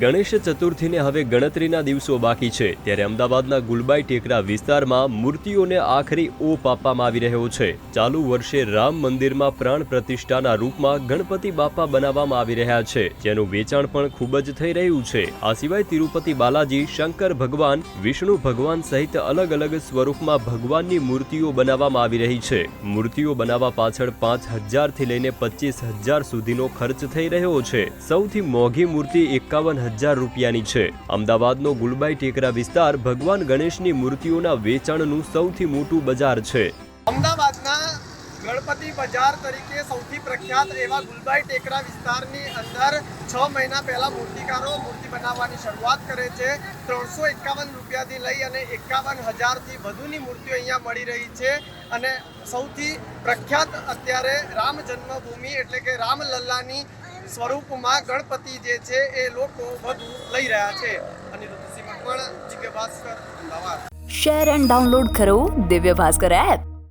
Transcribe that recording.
ગણેશ ચતુર્થીને હવે ગણતરીના દિવસો બાકી છે, ત્યારે અમદાવાદના ગુલબાઈ ટેકરા વિસ્તારમાં મૂર્તિઓને આખરી ઓપ આપવામાં આવી રહ્યો છે. ચાલુ વર્ષે રામ મંદિરમાં પ્રાણ પ્રતિષ્ઠાના રૂપમાં ગણપતિ બાપા બનાવવામાં આવી રહ્યા છે, જેનું વેચાણ પણ ખૂબ જ થઈ રહ્યું છે. આ સિવાય તિરુપતિ બાલાજી, શંકર ભગવાન, વિષ્ણુ ભગવાન સહિત અલગ અલગ સ્વરૂપમાં ભગવાનની મૂર્તિઓ બનાવવામાં આવી રહી છે. મૂર્તિઓ બનાવવા પાછળ પાંચ હજારથી લઈને પચીસ હજાર સુધીનો ખર્ચ થઈ રહ્યો છે. સૌથી મોંઘી મૂર્તિ એકાવન હજાર રૂપિયાની છે. અમદાવાદનો ગુલબાઈ ટેકરા વિસ્તાર ભગવાન ગણેશની મૂર્તિઓના વેચાણનું સૌથી મોટું બજાર છે. અમદાવાદના ગણપતિ બજાર તરીકે સૌથી પ્રખ્યાત એવા ગુલબાઈ ટેકરા વિસ્તારની અંદર છ મહિના પહેલા મૂર્તિકારો મૂર્તિ બનાવવાની શરૂઆત કરે છે. ત્રણસો એકાવન રૂપિયાથી લઈ અને એકાવન હજારથી વધુની મૂર્તિઓ અહીંયા મળી રહી છે. અને સૌથી પ્રખ્યાત અત્યારે રામ જન્મભૂમિ એટલે કે રામલલ્લાની સ્વરૂપમાં ગણપતિ જે છે એ લોકો વધુ લઈ રહ્યા છે. અને Rutusinh Makwana GK Bhaskar, Ahmedabad. Share and download કરો દિવ્ય ભાસ્કર એપ.